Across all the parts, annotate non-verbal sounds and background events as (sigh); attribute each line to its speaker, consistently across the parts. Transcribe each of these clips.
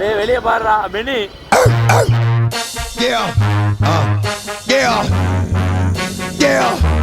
Speaker 1: டேய் வெளியே பாடுறா Beni
Speaker 2: Yeah. Uh. Yeah. Yeah.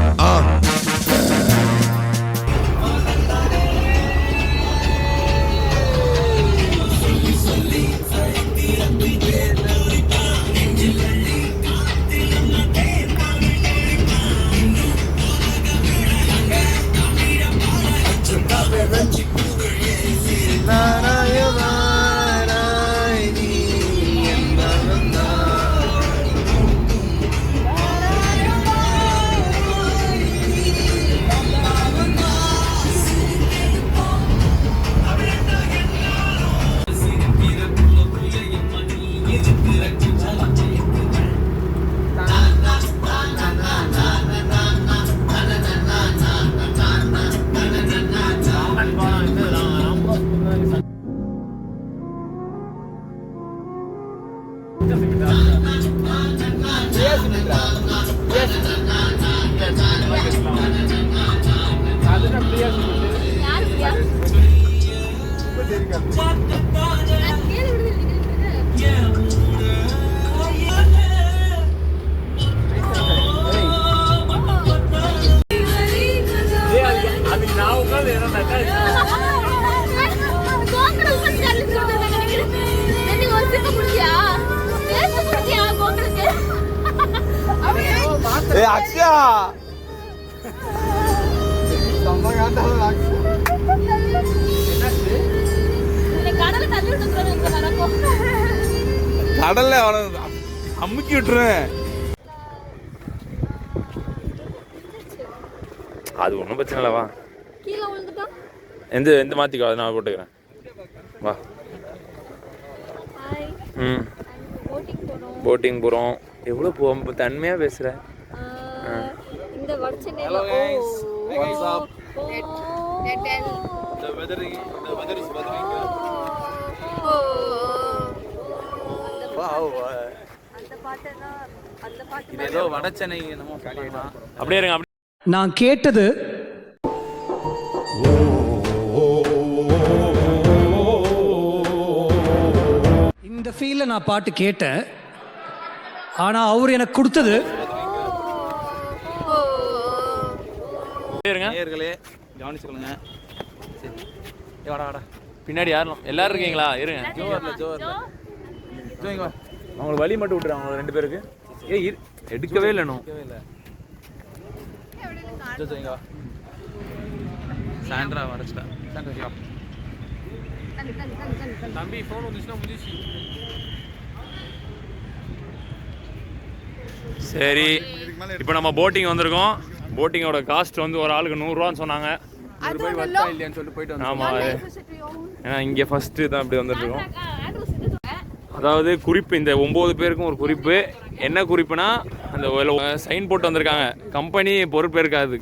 Speaker 2: (laughs)
Speaker 1: ஏய் அக்ஷயா!
Speaker 3: என்னை கடல்ல
Speaker 1: அவனை அமுக்கி விட்டுருவேன். அது ஒன்றும் பிரச்சனை இல்லை வா.
Speaker 3: கீழே விழுந்துட்டோம்.
Speaker 1: எந்த எந்த மாற்றிக்கோ அதை நான் போட்டுக்கிறேன். வா. ம். போட்டிங் போகிறோம் எவ்வளோ போ தன்மையாக பேசுகிற
Speaker 3: ஆஹ், இந்த வடச்சென்னையில
Speaker 1: Hello
Speaker 4: ஃபீல்ல நான் பாட்டு கேட்டேன். ஆனா அவர் எனக்கு கொடுத்தது.
Speaker 1: இருங்க. நேர்களே கவனிச்சுக்கொள்ளுங்க. சரி. ஏ, வாடா வாடா. பின்னாடி யாரும் எல்லாரும் இருக்கீங்களா? இருங்க. ஜோவர்ல ஜோவர்ல ஜோங்க வா அவங்களுக்கு வழி மட்டும் விட்டுறாங்க அவங்க ரெண்டு பேருக்கு. ஏ இரு. எடுக்கவே இல்லை இன்னும். ஜோ இங்க வா. சாண்ட்ரா வரைச்சிட்டா. சாண்ட்ரா தம்பி ஃபோன் வந்துச்சுன்னா முடிச்சு சரி இப்போ நம்ம போட்டிங் வந்திருக்கோம். போட்டிங்கோட காஸ்ட் வந்து ஒரு ஆளுக்கு நூறுரூவான்னு சொன்னாங்க. ஆமாம் அது. ஏன்னா இங்கே ஃபஸ்ட்டு தான் இப்படி வந்துட்டு இருக்கோம் அதாவது குறிப்பு இந்த ஒம்பது பேருக்கும் ஒரு குறிப்பு. என்ன குறிப்புனா அந்த சைன் போட்டு வந்திருக்காங்க. கம்பெனி பொறுப்பு இருக்காது.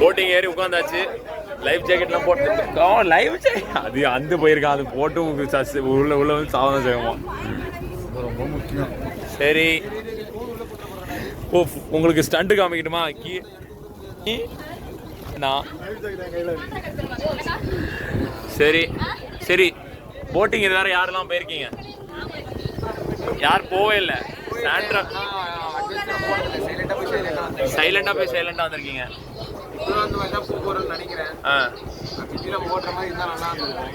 Speaker 1: போட்டிங் ஏறி உட்காந்தாச்சு லைஃப் ஜாக்கெட்லாம் போட்டு. லைஃப் ஜாக்கெட் அது அந்த போயிருக்கான் அது போட்டு சஸ்- உள்ள உள்ள வந்து சாவதான் செய்வோம்? ரொம்ப முக்கியம் சரி. ஓ உங்களுக்கு ஸ்டண்ட் காமிக்கட்டுமா? Key key. நான். சரி சரி. போட்டிங் இது வேற யாரெல்லாம் போயிருக்கீங்க? யார் போவே இல்லை? சாண்ட்ரா சைலண்டா போய் சைலண்டா வந்திருக்கீங்க. ஆ.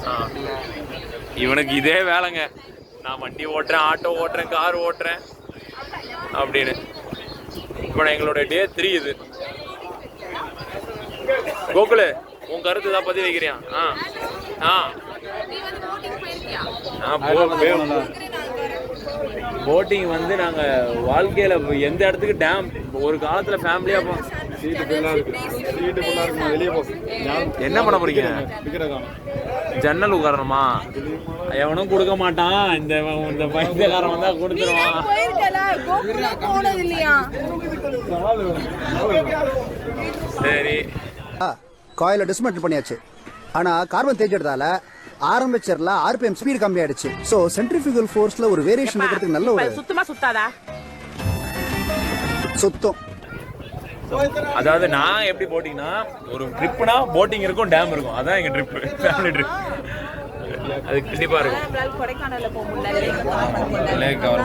Speaker 1: ஆ. இவனுக்கு இதே வேலைங்க. நான் வண்டி ஓட்டுறேன் ஆட்டோ ஓட்டுறேன் கார் ஓட்டுறேன். அப்படின்னு. இப்போ எங்களோட டே த்ரீ இது. கோகுலு உன் கருத்து தான் பதிவு வைக்கிறியா? ஆ. ஆ. போட்டிங் வந்து நாங்கள் வாழ்க்கையில் எந்த இடத்துக்கு டேம் ஒரு காலத்தில் ஃபேமிலியாக போ என்ன பண்ண போறீங்க? ஜன்னல் உட்காரணுமா? எவனும் கொடுக்க மாட்டான். இந்த இந்த பைத்தியக்காரன் வந்தா கொடுத்துருவான். சரி.
Speaker 5: காயில டிஸ்மெண்டில் பண்ணியாச்சு. ஆனா கார்பன் தேய்ச்சதால ஆரம்பிச்சர்ல ஆர்பிஎம் ஸ்பீடு கம்மி ஆயிடுச்சு சோ சென்ட்ரிஃபியூகல் ஃபோர்ஸ்ல ஒரு வேரியேஷன் இருக்கிறதுக்கு நல்ல ஒரு
Speaker 6: சுத்தமா சுத்தாதா?
Speaker 5: சுத்தம்.
Speaker 1: அதாவது நான் எப்படி போட்டிங்கன்னா ஒரு ட்ரிப்னா போட்டிங் இருக்கும் டேம் இருக்கும். அதான் எங்க ட்ரிப் ஃபேமிலி ட்ரிப் அது கண்டிப்பா இருக்கும்.
Speaker 6: நம்மளால கொடைக்கானல்ல போக முடியல. லேக் கவர்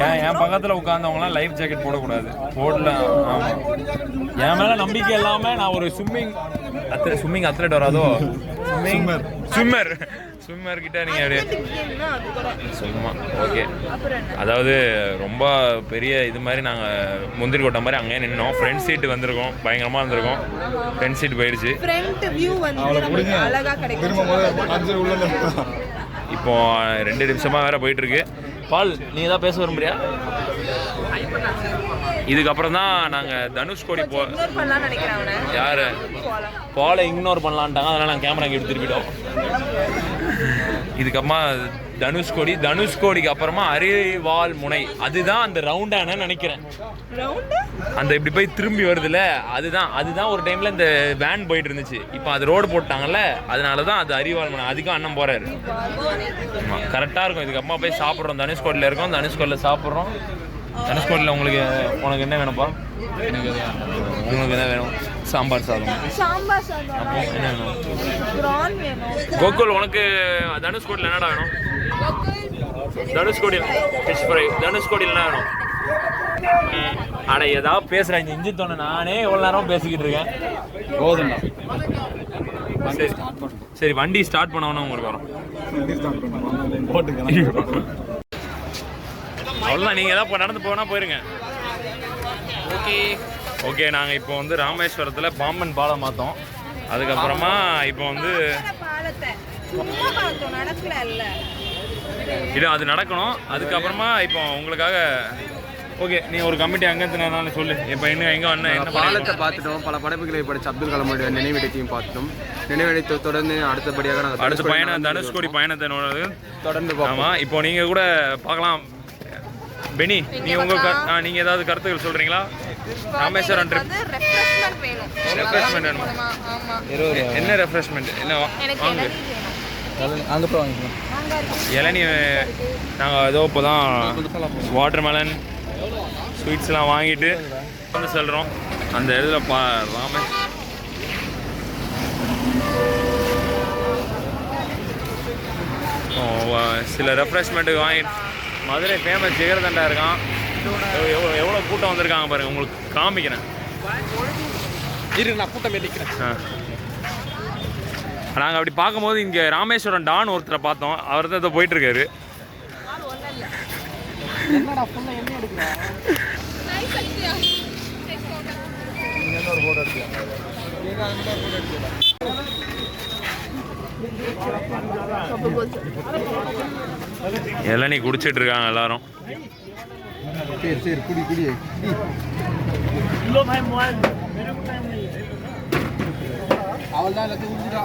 Speaker 6: முடியல
Speaker 1: என் பக்கத்துல உட்கார்ந்தவங்கலாம் லைஃப் ஜாக்கெட் போடக்கூடாது. போடல ஆமா. என் மேல நம்பிக்கை இல்லாம நான் ஒரு ஸ்விம்மிங் அத்ல ஸ்விம்மிங் அத்லெட் வராதோ? ஸ்விம்மிங் ஸ்விம்மர் ஸ்விம்மர் கிட்ட நீங்க அப்படியே சும்மா ஓகே அதாவது ரொம்ப பெரிய இது மாதிரி நாங்கள் முந்திரி கொட்டை மாதிரி அங்கேயே நின்னோம். ஃப்ரண்ட் சீட் வந்திருக்கோம். பயங்கரமாக இருந்திருக்கோம் ஃப்ரண்ட் சீட் போயிடுச்சு
Speaker 6: ஃப்ரண்ட் வியூ வந்து நமக்கு அழகா கிடைக்கும்.
Speaker 1: இப்போ ரெண்டு நிமிஷமாக வேற போயிட்டு இருக்கு பால் நீ ஏதாவது பேச விரும்புறியா? இதுக்கப்புறம் தான் நாங்கள் தனுஷ்கோடி போ யாரு? பாலை இக்னோர் பண்ணலான்ட்டாங்க. அதனால நாங்கள் கேமரா இங்கே எடுத்து திருப்பிட்டோம் இதுக்கப்புறமா தனுஷ்கோடி தனுஷ்கோடிக்கு அப்புறமா அரிவாள் முனை. அதுதான் அந்த ரவுண்டான நினைக்கிறேன். அந்த இப்படி போய் திரும்பி வருதுல்ல அதுதான் அதுதான் ஒரு டைம்ல இந்த வேன் போயிட்டு இருந்துச்சு. இப்போ அது ரோடு போட்டாங்கல்ல அதனால தான் அது அரிவாள் முனை. அதுக்கும் அண்ணன் போறாரு. ஆமா கரெக்டாக இருக்கும். இதுக்கு அம்மா போய் சாப்பிட்றோம். தனுஷ்கோடியில் இருக்கோம் தனுஷ்கோடியில் சாப்பிட்றோம். தனுஷ்கோடியில் உங்களுக்கு உனக்கு என்ன வேணும்ப்பா? உங்களுக்கு என்ன வேணும்? சாம்பார் சாதம்.
Speaker 6: சாம்பார் சாதம்.
Speaker 1: அப்போ என்ன வேணும்?
Speaker 6: ப்ரான் வேணும்.
Speaker 1: கோகுல் உனக்கு தனுஷ்கோடியில் என்னடா வேணும்? தனுஷ்கோடியில் ஃபிஷ் ஃப்ரை தனுஷ்கோடியில் என்ன வேணும். அட ஏதாவது பேசுகிறேன் இந்த இஞ்சி தோணை நானே எவ்வளோ நேரம் பேசிக்கிட்டு இருக்கேன்.
Speaker 7: போதும்டா.
Speaker 1: சரி. சரி வண்டி ஸ்டார்ட் பண்ணவொன்னே உங்களுக்கு வரும். (laughs) அவ்வளோதான் நீங்கள் ஏதாவது இப்போ நடந்து போனால் போயிருங்க. ஓகே. ஓகே நாங்கள் இப்போ வந்து ராமேஸ்வரத்தில் பாம்பன் பாலம் பார்த்தோம். அதுக்கப்புறமா இப்போ வந்து
Speaker 6: பாலத்தை சும்மா பார்த்தோம் நடக்கல இல்ல?
Speaker 1: இது அது நடக்கணும். அதுக்கப்புறமா இப்போ உங்களுக்காக ஓகே நீ ஒரு கமிட்டி அங்கத்தினாலும் சொல்லு. இப்போ இன்னும் எங்கே வந்தேன் என்ன
Speaker 7: பாலத்தை பார்த்துட்டோம். பல படைப்புகளை படிச்ச அப்துல் கலாமுடைய நினைவிடத்தையும் பார்த்துட்டோம். நினைவிடத்தை தொடர்ந்து அடுத்தபடியாக நாங்கள்
Speaker 1: அடுத்த பயணம் தனுஷ்கோடி பயணத்தை
Speaker 7: தொடர்ந்து
Speaker 1: ஆமாம் இப்போ நீங்கள் கூட பார்க்கலாம். பெனி நீ உங்கள் கரு- ஆ, நீங்க ஏதாவது கருத்துக்கள் சொல்கிறீங்களா ராமேஸ்வரம் ட்ரிப்.
Speaker 6: ரெஃப்ரெஷ்மெண்ட் வேணும்.
Speaker 1: என்ன ரெஃப்ரெஷ்மெண்ட் என்ன வாங்கு.
Speaker 6: வேணும்.
Speaker 1: இளநீ நாங்கள் ஏதோ இப்போ தான் வாட்டர் மெலன் ஸ்வீட்ஸ்லாம் வாங்கிட்டு வந்து செல்கிறோம் அந்த இடத்துல பா ராமே ஓ, வ- சில ரெஃப்ரெஷ்மெண்ட்டுக்கு வாங்கி மதுரை ஃபேமஸ் ஜிகர்தண்டா இருக்கான். எவ்வளோ எவ்வளோ கூட்டம் வந்திருக்காங்க பாருங்க உங்களுக்கு காமிக்கிறேன்.
Speaker 7: இரு நான் கூட்டம் எதிக்கிறேன்
Speaker 1: நாங்கள் அப்படி பார்க்கும்போது இங்கே ராமேஸ்வரம் டான் ஒருத்தரை பார்த்தோம். அவர் தான் இதை போயிட்டுருக்காரு. இளநீ குடிச்சிட்டு இருக்காங்க எல்லாரும்.
Speaker 7: சரி சரி குடி குடி. அவள் தான் எல்லாத்தையும் குடிச்சிட்டா.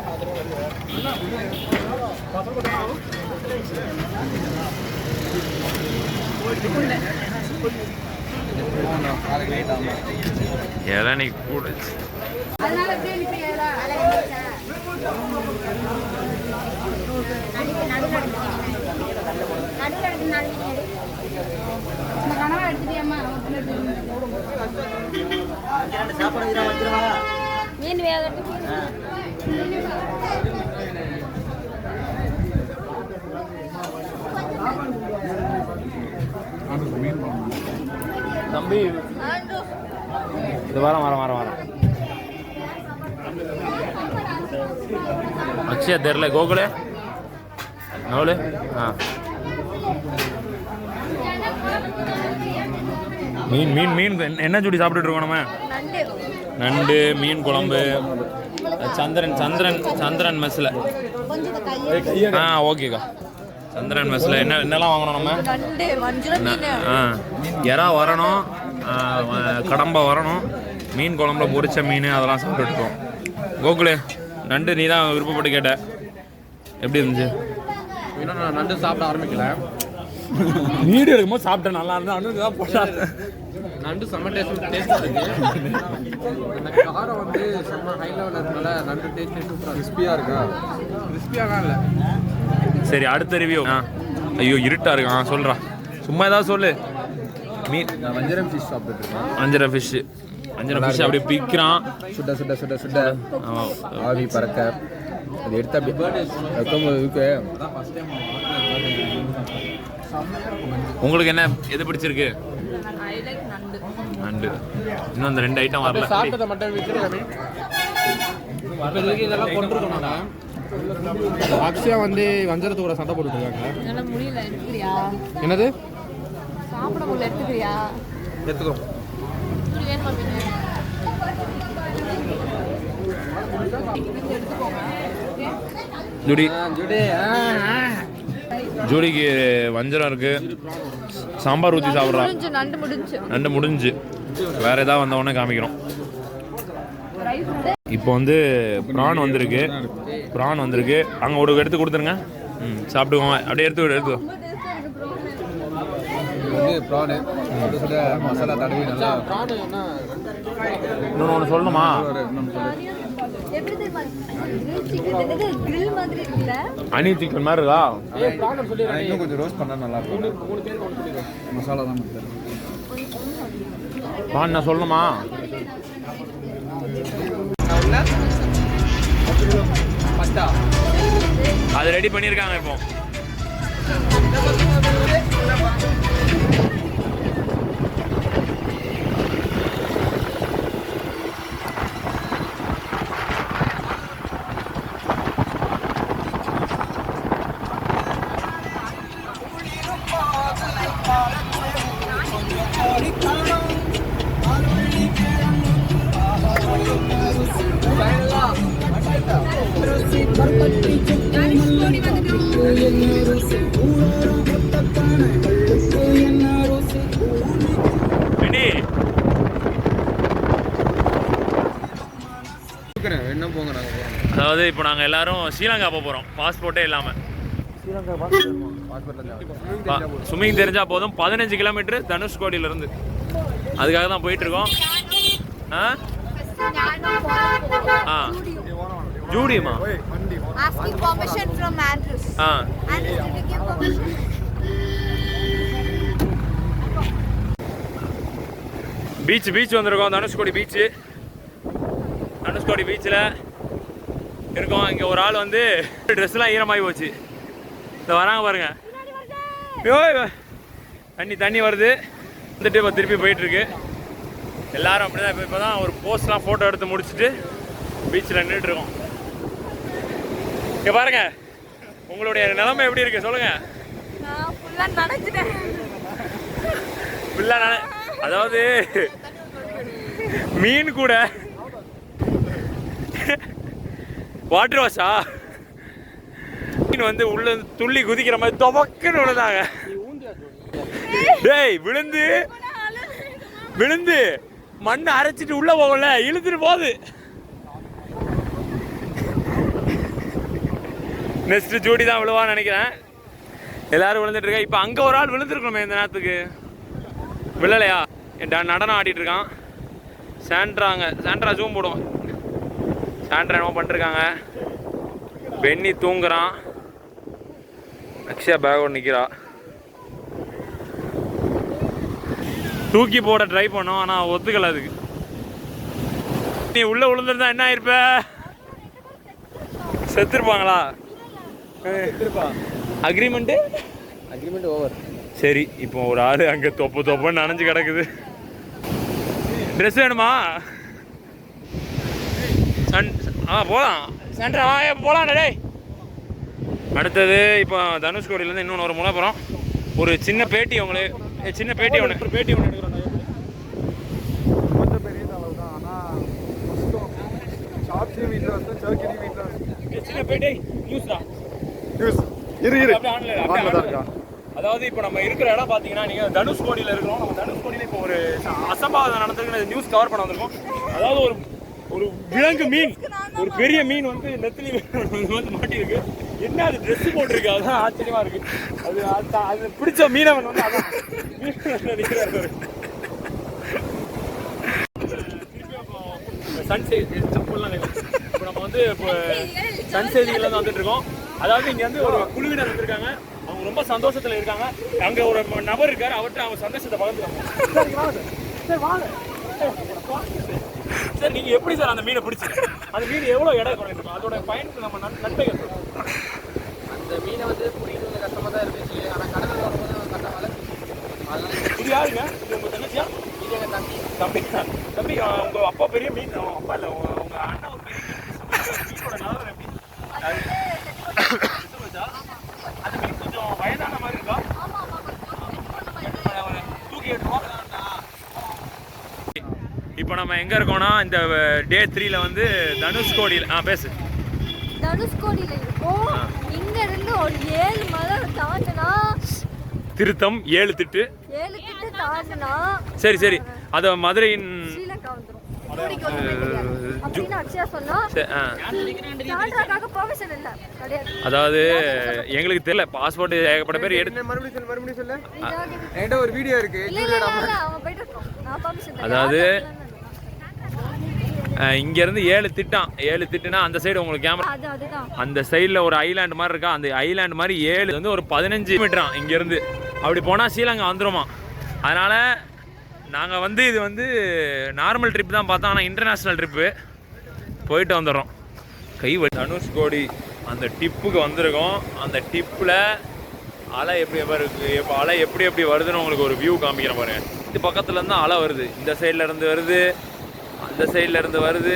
Speaker 1: இளநீ கூட
Speaker 3: மீன் வேக
Speaker 1: தம்பி இது வர வர வர வர அக்ஷயா தெரில கோகுலே? நோலு? ஆ. மீன் மீன் மீன். என்ன- ஜூடி சாப்பிட்டுட்டு இருக்கோம் நம்ம? நண்டு மீன் குழம்பு. சந்திரன் சந்திரன் சந்திரன் மெஸ்ஸில். ஆ ஓகேக்கா சந்திரன் மெஸ்ஸில். என்ன என்னெல்லாம் வாங்கணும் நம்ம? ஆ. எறா வரணும். கடம்பா வரணும். மீன் குழம்புல பொரிச்ச மீன் அதெல்லாம் சாப்பிட்டுருக்கோம் கோகுலே? நண்டு நீ தான் விருப்பப்பட்டு கேட்ட. எப்படி இருந்துச்சு?
Speaker 7: இன்னும் நான் நண்டு சாப்பிட ஆரம்பிக்கல.
Speaker 1: வீடியோ எடுக்கும்போது சாப்பிட்டேன் நல்லா இருந்தா அனு தான் போட்டான்
Speaker 8: நண்டு செம்ம டேஸ்ட் டேஸ்ட்டாக இருக்கு. அந்த காரம் வந்து செம்ம ஹை லெவலில் இருக்கனால நண்டு டேஸ்ட் சூப்பராக கிறிஸ்பியாக இருக்கா. கிறிஸ்பியாக இல்லை.
Speaker 1: சரி அடுத்த ரிவ்யூ ஐயோ இருட்டா இருக்கு. ஆ சொல்றான் சும்மா ஏதாவது சொல்லு. மீன்.
Speaker 8: வஞ்சரம் ஃபிஷ் சாப்பிட்டுட்டு இருக்கேன்.
Speaker 1: அஞ்சரை அஞ்சரை ஃபிஷ் அப்படியே பிக்கிறான்.
Speaker 8: சுட சுட சுட சுட. ஆவி பறக்க. அது எடுத்து அப்படி வைக்கும்போது இருக்கு.
Speaker 1: உங்களுக்கு என்ன எது பிடிச்சிருக்கு?
Speaker 9: ஐ லைக் நண்டு.
Speaker 1: நண்டு இன்னும் அந்த ரெண்டு ஐட்டம் வரல.
Speaker 8: சாப்பிட்டதை மட்டும் இதுக்கு இதெல்லாம் கொண்டிருக்கணும்டா அக்ஷயா வந்து வஞ்சரத்து கூட சண்டை போட்டுட்டு இருக்காங்க என்னது?
Speaker 6: சாப்பிட முடியல எடுத்துக்கிறியா?
Speaker 8: எடுத்துக்கோ
Speaker 6: இது வேணுமா மீன்?
Speaker 1: ஜூடி. ஜூடிக்கு வஞ்சரம் இருக்கு. சாம்பார் ஊற்றி சாப்பிட்றா
Speaker 6: நண்டு முடிஞ்சு.
Speaker 1: நண்டு முடிஞ்சு. வேற ஏதாவது வந்த உடனே காமிக்கிறோம். இப்போ வந்து ப்ரான் வந்திருக்கு. ப்ரான் வந்திருக்கு. அங்கே ஒரு எடுத்து கொடுத்துருங்க. ம் சாப்பிட்டுக்கோங்க. அப்படியே எடுத்து விடு, எடுத்து விடு.
Speaker 8: வந்து ப்ரானு. சுட சுட மசாலா தடவி நல்லா
Speaker 1: இன்னொன்று ஒன்று சொல்லணுமா? அனி சிக்கன் மாதிரி இருக்கா?
Speaker 8: இன்னும் கொஞ்சம் ரோஸ்ட் பண்ணால் நல்லா இருக்கும். மசாலா தான்
Speaker 1: ப்ரான் நான் சொல்லணுமா அது ரெடி பண்ணியிருக்காங்க இப்போ. அதாவது இப்போ நாங்கள் எல்லாரும் ஸ்ரீலங்கா போக போகிறோம் பாஸ்போர்ட்டே இல்லாமல் ஸ்விம்மிங் தெரிஞ்சா போதும். பதினஞ்சு கிலோமீட்டர் தனுஷ்கோடியில இருந்து. அதுக்காக தான் போயிட்டு இருக்கோம். ஆ? ஆ. ஜூடியமா?
Speaker 9: Asking permission from Andrews.
Speaker 1: ஆ.
Speaker 9: Andrews, did you give permission?
Speaker 1: Beach beach வந்திருக்கோம். தனுஷ்கோடி பீச்சு தனுஷ்கோடி பீச்சில் இருக்கோம். இங்கே ஒரு ஆள் வந்து ட்ரெஸ்லாம் ஈரமாகி போச்சு. இந்த வராங்க பாருங்க. தண்ணி தண்ணி வருது. வந்துட்டு இப்போ திருப்பி போயிட்டுருக்கு. எல்லாரும் அப்படி தான் இப்போ இப்போ தான் ஒரு போஸ்ட்லாம் ஃபோட்டோ எடுத்து முடிச்சுட்டு பீச்சில் நின்றுட்டு இருக்கோம். இங்கே பாருங்க. உங்களுடைய நிலைமை எப்படி இருக்கு? சொல்லுங்க.
Speaker 9: ஃபுல்லாக
Speaker 1: நான் அதாவது மீன் கூட. வாட்டர் வாஷா மீன் வந்து உள்ள துள்ளி குதிக்கிற மாதிரி துவக்குன்னு விழுந்தாங்க. டேய் விழுந்து. விழுந்து. மண்ணை அரைச்சிட்டு உள்ள போகல. இழுத்துட்டு போகுது. நெக்ஸ்ட் ஜூடி தான் விழுவான்னு நினைக்கிறேன். எல்லாரும் விழுந்துட்டு இப்போ அங்கே ஒரு ஆள் விழுந்துருக்கணுமே இந்த நேரத்துக்கு. விழலையா? ட- நடனம் ஆடிட்டு இருக்கான். சாண்ட்ராங்க சாண்ட்ரா ஜூம் போடுவோம். சாண்ட்ரா என்னமோ பண்ணிருக்காங்க. பென்னி தூங்குறான். அக்ஷயா பேக்கோட நிற்கிறா தூக்கி போட ட்ரை பண்ணோம் ஆனால் ஒத்துக்கல அதுக்கு. நீ உள்ள விழுந்துருந்தா என்ன ஆயிருப்ப? செத்துருப்பாங்களா? அக்ரிமெண்ட்டு
Speaker 8: அக்ரிமெண்ட் ஓவர்
Speaker 1: சரி இப்போ ஒரு ஆள் அங்கே தொப்பு தொப்புன்னு நனைஞ்சு கிடக்குது. ட்ரெஸ் வேணுமா? சன் ஆ போகலாம் சென்ட்ரா வா போகலாம் டேய். அடுத்தது இப்போ தனுஷ்கோடியிலேருந்து இன்னொன்று ஒரு முறை போகிறோம் ஒரு சின்ன பேட்டி உங்களுக்கு ஏ, சின்ன பேட்டி ஒன்று ஒரு பேட்டி ஒன்று எடுக்கிறோம் ஏ, சின்ன பேட்டி நியூஸ் தான்
Speaker 8: இரு
Speaker 1: அப்படியே ஆன்ல இரு, அப்படியே ஆன்ல இரு. அதாவது இப்போ நம்ம இருக்கிற இடம் பார்த்தீங்கன்னா நீங்கள் தனுஷ்கோடியில் இருக்கிறோம். நம்ம தனுஷ்கோடியில் இப்போ ஒரு அசம்பாவிதம் நடந்திருக்கு. நியூஸ் கவர் பண்ண வந்திருக்கோம். அதாவது ஒரு ஒரு விலங்கு மீன். ஒரு பெரிய மீன் வந்து நெத்திலி வந்து மாட்டியிருக்கு. என்ன அது ட்ரெஸ் போட்டிருக்கு? அதான் ஆச்சரியமா இருக்கு. அது அது- பிடிச்ச மீனவன் வந்து அதான் நினைக்கிறாரு பாரு. சன்செட் செப்பல்லாம் இப்போ நம்ம வந்து இப்போ சன் செய்திகள்ல இருந்து வந்துட்டு இருக்கோம். அதாவது இங்க வந்து ஒரு குழுவினர் வந்திருக்காங்க. அவங்க ரொம்ப சந்தோஷத்துல இருக்காங்க. அங்க ஒரு நபர் இருக்காரு. அவர்கிட்ட அவங்க சந்தோஷத்தை பகிர்ந்துக்காங்க. சரி நீங்க எப்படி சார் அந்த மீனை பிடிச்சீங்க? அந்த மீன் எவ்வளவு எடை குறைக்கும் அதோட பயனுக்கு நம்ம நன்- நன்மைகள் சொல்லுங்க.
Speaker 7: அந்த மீனை வந்து பிடிக்கிறது கஷ்டமாக தான் இருந்துச்சு ஆனால் கடலில் வரும்போது அதனால
Speaker 1: இது யாருங்க? இது உங்க தங்கச்சியா?
Speaker 7: இது எங்கள் தம்பி.
Speaker 1: தம்பி. தம்பி உங்க அப்பா பெரிய மீன். அப்பா இல்ல உங்க உங்க அண்ணா ஒரு பெரிய மீன் மீனோட நிலவரம் எப்படி அது வித்து போச்சா? அந்த மீன் கொஞ்சம் வயதான மாதிரி இருக்கா ஒரு தூக்கி எடுத்துருவோம் இப்போ நம்ம எங்க இருக்கோம்னா இந்த டே த்ரீல வந்து தனுஷ்கோடியில் ஆ பேசு.
Speaker 3: தனுஷ்கோடியில இருக்கும். இங்க இருந்து ஒரு ஏழு மலை தாண்டினா.
Speaker 1: திருத்தம் ஏழு திட்டு.
Speaker 3: ஏழு கிட்ட தாண்டினா.
Speaker 1: சரி சரி. அது மதுரையின் அதாவது எங்களுக்கு தெரியல. பாஸ்போர்ட் ஏகப்பட்ட பேர் எடுத்து அதாவது, அஹ், இங்க இருந்து ஏழு திட்டம் ஏழு திட்டுனா அந்த சைடு உங்களுக்கு கேமரா அந்த சைடில் ஒரு ஐலாண்ட் மாதிரி இருக்கா? அந்த ஐலாண்ட் மாதிரி ஏழு வந்து ஒரு பதினஞ்சு மீட்டராம் இங்கேருந்து. அப்படி போனால் ஸ்ரீலங்கா வந்துருமா? அதனால் நாங்கள் வந்து இது வந்து நார்மல் ட்ரிப் தான் பார்த்தோம். ஆனால் இன்டர்நேஷ்னல் ட்ரிப்பு போயிட்டு வந்துடுறோம். கை தனுஷ்கோடி அந்த டிப்புக்கு வந்திருக்கோம். அந்த டிப்பில் அலை எப்படி எப்படி அலை எப்படி எப்படி வருதுன்னு உங்களுக்கு ஒரு வியூ காமிக்கிறேன் பாருங்க. இது பக்கத்துல இருந்து அலை வருது. இந்த சைடில் இருந்து வருது. அந்த சைடில் இருந்து வருது.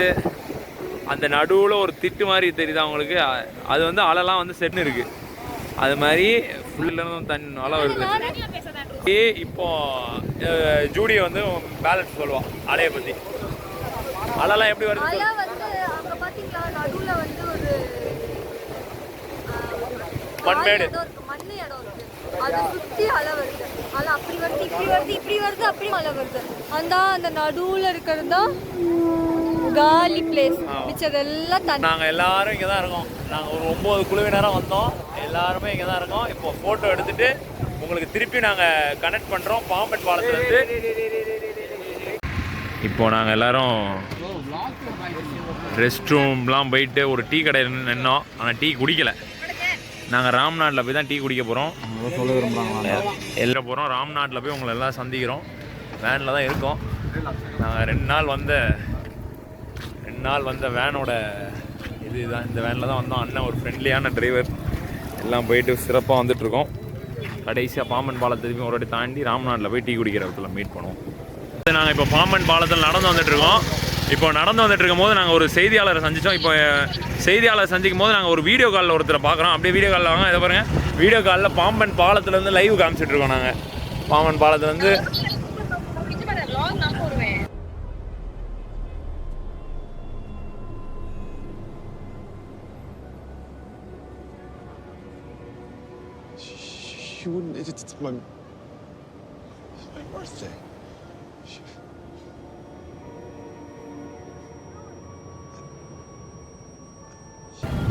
Speaker 1: அந்த நடுவில் ஒரு திட்டு மாதிரி தெரியுதா உங்களுக்கு? அ- அது வந்து அலைலாம் வந்து செட்னு இருக்கு. அது மாதிரி ஃபுல்ல இருந்து தண்ணி அலை வருது. இப்போ அஹ், ஜூடி வந்து பேலன்ஸ் சொல்லுவான் அலையை பற்றி அலைலாம் எப்படி வருது மண்மேடு.
Speaker 3: காலி இடம் அதை சுத்தி அலை வருது. அலை அப்படி வருது இப்படி வருது இப்படி வருது அப்படி அலை வருது. அந்த அந்த நடுவுல இருக்கிறது தான் காலி பிளேஸ் மிச்சதெல்லாம் தண்ணி.
Speaker 1: நாங்கள் எல்லாரும் இங்கே தான் இருக்கோம். நாங்கள் ஒரு ஒம்பது குழுவினராக வந்தோம். எல்லாருமே இங்கே தான் இருக்கோம். இப்போ ஃபோட்டோ எடுத்துட்டு உங்களுக்கு திருப்பி நாங்கள் கனெக்ட் பண்ணுறோம் பாம்பன் பாலத்துலேருந்து. இப்போ நாங்கள் எல்லாரும் ரெஸ்ட் ரூம்லாம் போயிட்டு ஒரு டீ கடையில் நின்னோம். ஆனால் டீ குடிக்கல. நாங்கள் ராம்நாட்டில் போய் தான் டீ குடிக்க போகிறோம் எல்லாம் போகிறோம் ராம்நாட்டில் போய் உங்களை எல்லாம் சந்திக்கிறோம். வேனில் தான் இருக்கோம். நாங்கள் ரெண்டு நாள் வந்த ரெண்டு நாள் வந்த வேனோட இதுதான் இந்த வேனில் தான் வந்தோம். அண்ணன் ஒரு ஃப்ரெண்ட்லியான டிரைவர் எல்லாம் போயிட்டு சிறப்பாக வந்துட்டுருக்கோம் கடைசியாக பாம்பன் பாலத்தை திருப்பி ஒரு வாட்டி தாண்டி ராம்நாட்டில் போய் டீ குடிக்கிற இடத்துல மீட் பண்ணுவோம். நாங்கள் இப்போ பாம்பன் பாலத்தில் நடந்து வந்துட்டு இருக்கோம். இப்போ நடந்து வந்துட்டு இருக்கும் போது நாங்கள் ஒரு செய்தியாளரை சந்திச்சோம் இப்போ செய்தியாளரை சந்திக்கும் போது நாங்கள் ஒரு வீடியோ காலில் ஒருத்தரை பார்க்குறோம் அப்படியே வீடியோ காலில் வாங்க இதை பாருங்க வீடியோ காலில் பாம்பன் பாலத்துலேருந்து லைவ் காமிச்சிட்டு இருக்கோம் நாங்கள் பாம்பன் பாலத்துலேருந்து
Speaker 2: She wouldn't. It's my. It's my birthday.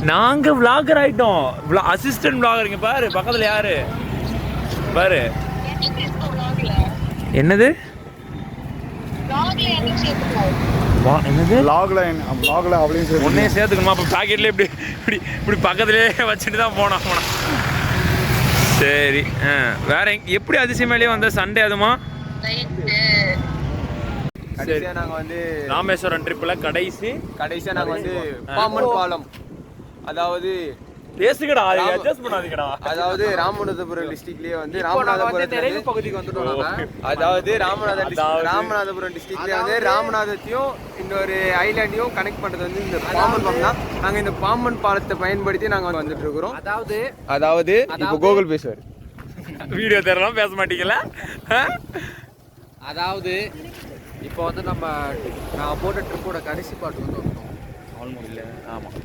Speaker 1: நாங்கள் விளாகர் ஆயிட்டோம். அசிஸ்டன்ட் விளாகருங்க பாரு பக்கத்தில் யாரு? பாரு. என்னது? வா என்னது?
Speaker 10: லாக்ல லாக்ல அவளையும் சேர்த்து
Speaker 1: ஒன்னே சேர்த்துக்கணுமா அப்போ பாக்கெட்ல இப்படி இப்படி இப்படி பக்கத்துலேயே வச்சுட்டு தான் போனோம் போனோம் சரி ஆ வேற எப்படி அதிசயமேலேயே வந்த சண்டே அதுமா?
Speaker 7: நாங்கள் வந்து
Speaker 1: ராமேஸ்வரம் ட்ரிப்பில் கடைசி
Speaker 7: கடைசியாக நாங்கள் வந்து பாம்பன் பாலம். அதாவது
Speaker 1: அட்ஜஸ்ட் பண்ணாதீங்கடா.
Speaker 7: அதாவது ராமநாதபுரம் டிஸ்ட்ரிக்ட்லயே வந்து ராமநாதபுரம் பகுதிக்கு வந்துட்டோம் அதாவது ராமநாத
Speaker 1: அதாவது-
Speaker 7: ராமநாதபுரம் டிஸ்ட்ரிக்ட்லயே வந்து ராமநாதத்தையும் இன்னொரு ஐலாண்டையும் கனெக்ட் பண்றது வந்து இந்த பாம்பன் பாலம் தான். நாங்க இந்த பாம்பன் பாலத்தை பயன்படுத்தி நாங்க வந்துட்டு இருக்கிறோம். அதாவது அதாவது இப்போ கூகுள் பேசுவார்.
Speaker 1: வீடியோ தெரியலாம் பேச மாட்டீங்களா?
Speaker 8: அதாவது இப்போ வந்து நம்ம நான் போட்ட ட்ரிப்போட கடைசி பாட்டு வந்து வந்துட்டோம்.
Speaker 1: ஆமாம்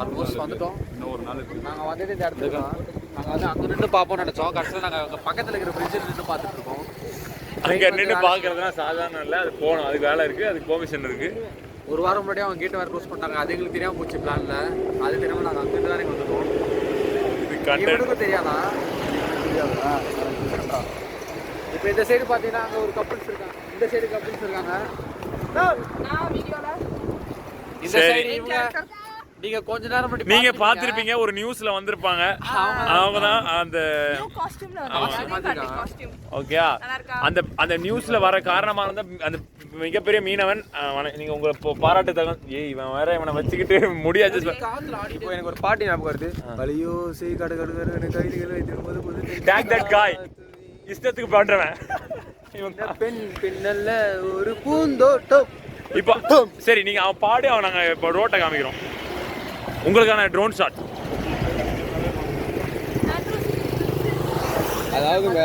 Speaker 8: ஆல்மோஸ்ட் வந்துட்டோம்.
Speaker 1: இன்னும் ஒரு நாள்
Speaker 8: நாங்கள் வந்தது இந்த இடத்துக்கு தான் நாங்கள் வந்து அங்கே நின்று பார்ப்போம் நினச்சோம். கடைசியில் நாங்கள் அங்கே பக்கத்தில் இருக்கிற பிரிட்ஜில் நின்று பார்த்துட்டு இருக்கோம்.
Speaker 1: அங்கே நின்று பார்க்கறதுனா சாதாரணம் இல்லை. அது போகணும். அதுக்கு வேலை இருக்குது அதுக்கு பெர்மிஷன் இருக்குது
Speaker 8: ஒரு வாரம் முன்னாடியே அவங்க கேட்டு வேறு க்ளோஸ் பண்ணிட்டாங்க. அது எங்களுக்கு தெரியாமல் போச்சு பிளானில் அது தெரியாமல் நாங்கள் அங்கேருந்து தான் வந்துட்டோம். இவனுக்கும் தெரியாதா? இப்போ இந்த சைடு பார்த்தீங்கன்னா அங்கே ஒரு கப்புள்ஸ் இருக்காங்க. இந்த சைடு கப்புள்ஸ் இருக்காங்க. இந்த. சைடு இவங்க நீங்க கொஞ்ச நேரம் முன்னாடி
Speaker 1: நீங்க
Speaker 8: பார்த்திருப்பீங்க.
Speaker 1: பாத்திருப்பீங்க ஒரு நியூஸ்ல வந்திருப்பாங்க. அவங்க தான் அந்த
Speaker 6: காஸ்டியூம்ல காஸ்டியூம்
Speaker 1: ஓகேயா அந்த அந்த நியூஸ்ல வர காரணமா இருந்த அந்த மிகப்பெரிய மீனவன் நீங்க உங்களை பாராட்டு தக ஏய் இவன் வேற இவனை வச்சுக்கிட்டு முடியாது.
Speaker 7: எனக்கு ஒரு பாட்டு ஞாபகம் வருது. வலியோ செய் கடு கடு கடு கைதிகள் வைத்திருப்பது புது
Speaker 1: டேக் தட் காய் இஷ்டத்துக்கு பண்றவன்.
Speaker 7: பெண் பெண்ணல்ல ஒரு பூந்தோட்டம்.
Speaker 1: இப்போ சரி நீங்க அவன் பாடி அவன் நாங்க இப்போ ரோட்டை காமிக்கிறோம். உங்களுக்கான ட்ரோன் ஷாட்
Speaker 7: அதாவதுங்க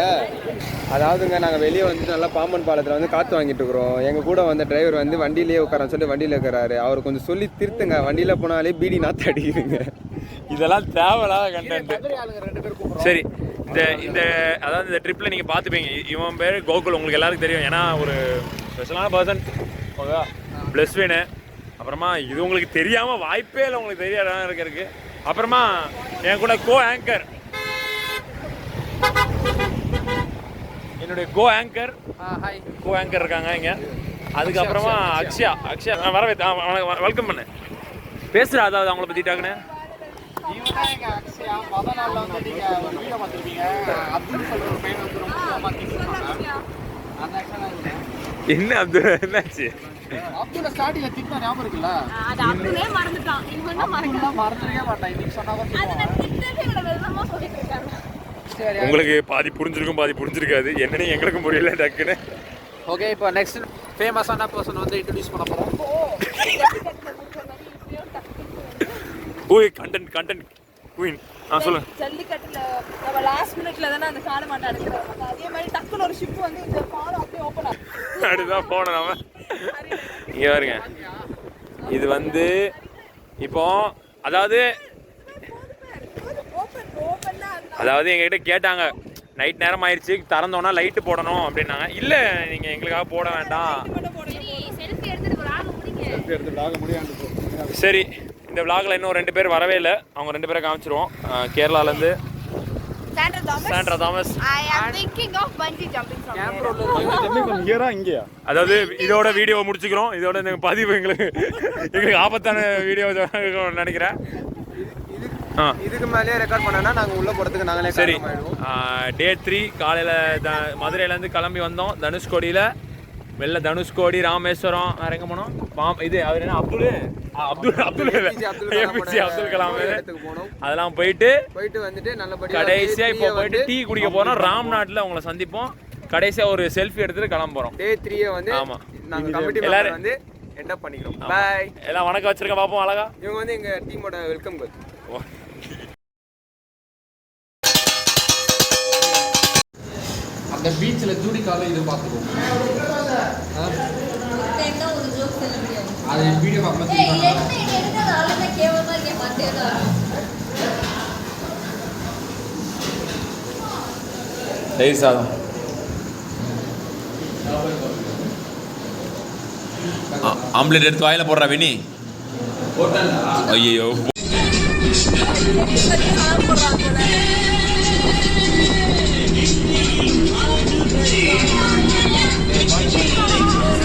Speaker 7: அதாவதுங்க நாங்கள் வெளியே வந்து நல்லா பாம்பன் பாலத்தில் வந்து காற்று வாங்கிட்டு இருக்கிறோம். எங்கள் கூட வந்த டிரைவர் வந்து வண்டியிலே உட்காரன்னு சொல்லி வண்டியில் இருக்கிறாரு. அவர் கொஞ்சம் சொல்லி திருத்துங்க. வண்டியில் போனாலே பீடி நாற்று அடிக்குதுங்க.
Speaker 1: இதெல்லாம் தேவையில்லாத கண்டென்ட் சரி இந்த இந்த அதாவது இந்த ட்ரிப்பில் நீங்கள் பார்த்துப்பீங்க. இவன் பேர் கோகுல் உங்களுக்கு எல்லாருக்கும் தெரியும். ஏன்னா ஒரு ஸ்பெஷலான பர்சன் ஓகே பிளஸ்வின்னு அப்புறமா இது உங்களுக்கு தெரியாமல் வாய்ப்பே இல்லை உங்களுக்கு தெரியாத இருக்கிறதுக்கு. அப்புறமா என் கூட கோ ஆங்கர் என்னுடைய co anchor
Speaker 8: hi
Speaker 1: co anchor இருக்காங்க இங்க. அதுக்கப்புறமா அக்ஷயா அக்ஷயா. நான் வரவே வெல்கம் பண்ணு. பேசுகிறா அதாவது அவங்கள பற்றி டாக்குன்னு
Speaker 8: அப்துல்
Speaker 1: என்ன அது என்னாச்சு?
Speaker 8: அப்துல்ல ஸ்டார்டிங்ல திட்டின ஞாபகம் இருக்குல்ல
Speaker 6: அது அப்படியே மறந்துட்டான் இவன் தான்
Speaker 8: அப்துல்லாம் மறந்துடவே மாட்டான் இன்னைக்கு சொன்னா தான்
Speaker 6: அது விதமா சொல்லிட்டு இருக்காங்க
Speaker 1: உங்களுக்கு பாதி புரிஞ்சிருக்கும் பாதி புரிஞ்சிருக்காது என்னன்னு எங்களுக்கும் புரியல டக்குன்னு
Speaker 8: ஓகே இப்போ நெக்ஸ்ட் ஃபேமஸான பர்சன் வந்து இன்ட்ரடியூஸ் பண்ண போறோம்
Speaker 1: ஓய் கண்டென்ட் கண்டென்ட் குயின் ஆ சொல்லுங்க.
Speaker 6: ஜல்லிக்கட்டுல நம்ம லாஸ்ட் மினிட்ல தானே அந்த காடு மாட்டை அடிக்கிறாங்க அதே மாதிரி டக்குனு ஒரு ஷிப் வந்து இந்த பாலம் அப்படியே ஓப்பன் ஆகும்.
Speaker 1: அப்படிதான் போனோம் நாம. இங்க பாருங்க. இது வந்து இப்போ அதாவது அதாவது எங்ககிட்ட கேட்டாங்க நைட் நேரம் ஆயிடுச்சு திறந்தோன்னா லைட்டு போடணும் அப்படின்னாங்க. இல்ல நீங்க எங்களுக்காக போட வேண்டாம். சரி. இந்த விளாக்ல இன்னும் ரெண்டு பேர் வரவே இல்லை. அவங்க ரெண்டு பேரை காமிச்சிருவோம். அஹ் கேரளால இருந்து
Speaker 6: Sandra Thomas
Speaker 1: Sandra Thomas
Speaker 6: I am thinking of bungee jumping from
Speaker 10: கொஞ்சம் இங்கேயா இங்கேயா?
Speaker 1: அதாவது இதோட வீடியோ முடிச்சுக்கிறோம். இதோட இந்த பதிவு எங்களுக்கு எங்களுக்கு ஆபத்தான வீடியோ நினைக்கிறேன்.
Speaker 7: இதுக்கு மேலேயே ரெக்கார்ட் பண்ணனா நாங்கள் உள்ளே போகிறதுக்கு நாங்களே
Speaker 1: சரி.
Speaker 7: காரணமாயிடுவோம்.
Speaker 1: டே த்ரீ காலையில் த மதுரையிலேருந்து கிளம்பி வந்தோம். தனுஷ்கோடியில் வெளில தனுஷ்கோடி ராமேஸ்வரம் வேற எங்கே போனோம்? பாம் இது அவர் என்ன அப்துல்? அப்துல் அப்துல் ஏபிஜே அப்துல் கலாம் அதெல்லாம் போயிட்டு
Speaker 7: போயிட்டு வந்துட்டு நல்லபடியா
Speaker 1: கடைசியாக இப்போ போயிட்டு டீ குடிக்க போகிறோம் ராம்நாட்டில் உங்களை சந்திப்போம். கடைசியாக ஒரு செல்ஃபி எடுத்துட்டு கிளம்ப போகிறோம்
Speaker 7: டே த்ரீயை வந்து
Speaker 1: ஆமா.
Speaker 7: நாங்கள் கமிட்டி
Speaker 1: எல்லாரும்
Speaker 7: வந்து எண்ட் அப் பண்ணிக்கிறோம். பாய்
Speaker 1: எல்லாம் வணக்கம் வச்சிருக்க பார்ப்போம் அழகா.
Speaker 7: இவங்க வந்து எங்கள் டீமோட வெல்கம் கோல்
Speaker 8: அந்த பீச்சில் ஜூடி காலம் இது பார்த்துக்கோங்க அது வீடியோ
Speaker 1: தயிர் சாதம் ஆம்லெட் எடுத்து வாயில போடுறா வினி. ஐயோ
Speaker 3: சாப்பிடுறாங்க